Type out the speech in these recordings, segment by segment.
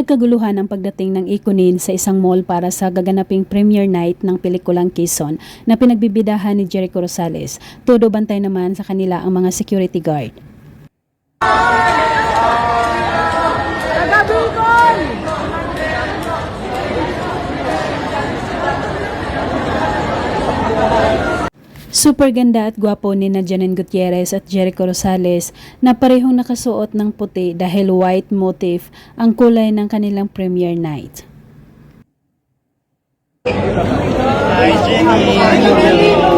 Nagkaguluhan ang pagdating ng ikunin sa isang mall para sa gaganaping premiere night ng pelikulang Quezon na pinagbibidahan ni Jericho Rosales. Todo bantay naman sa kanila ang mga security guard. Super ganda at gwapo ni na Janine Gutierrez at Jericho Rosales na parehong nakasuot ng puti dahil white motif ang kulay ng kanilang premiere night. Hi, Jenny.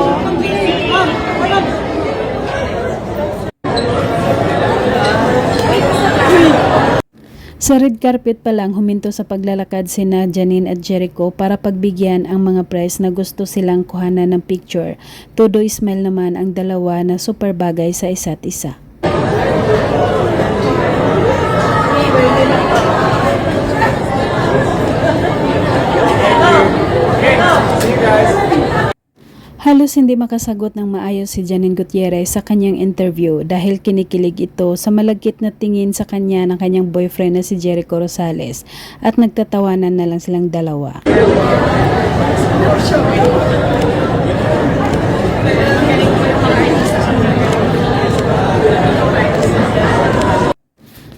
Sa red carpet pa lang huminto sa paglalakad sina Janine at Jericho para pagbigyan ang mga press na gusto silang kuhanan ng picture. Todo smile naman ang dalawa na super bagay sa isa't isa. Halos hindi makasagot ng maayos si Janine Gutierrez sa kanyang interview dahil kinikilig ito sa malagkit na tingin sa kanya ng kanyang boyfriend na si Jericho Rosales at nagtatawanan na lang silang dalawa.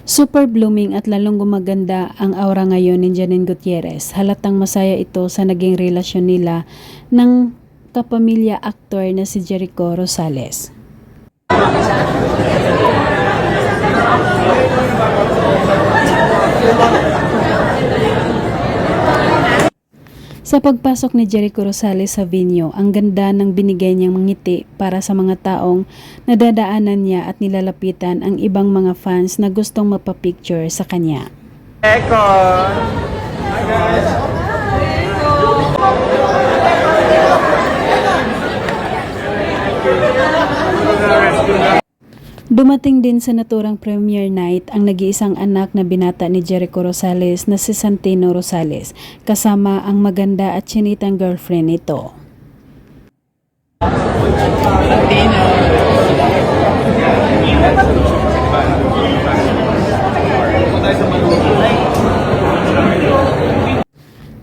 Super blooming at lalong gumaganda ang aura ngayon ni Janine Gutierrez. Halatang masaya ito sa naging relasyon nila ng kapamilya aktor na si Jericho Rosales. Sa pagpasok ni Jericho Rosales sa venue, ang ganda ng binigay niyang ngiti para sa mga taong nadadaanan niya at nilalapitan ang ibang mga fans na gustong mapapicture sa kanya. Echo. Hi, guys. Dumating din sa naturang premiere night ang nag-iisang anak na binata ni Jericho Rosales na si Santino Rosales kasama ang maganda at chinitang girlfriend nito.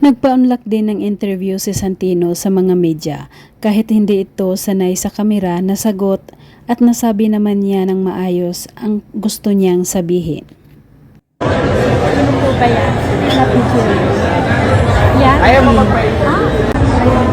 Nagpa-unlock din ng interview si Santino sa mga media. Kahit hindi ito sanay sa kamera, nasagot at nasabi naman niya ng maayos ang gusto niyang sabihin. Ano po ba yan? Yan? Ayaw mo magpa-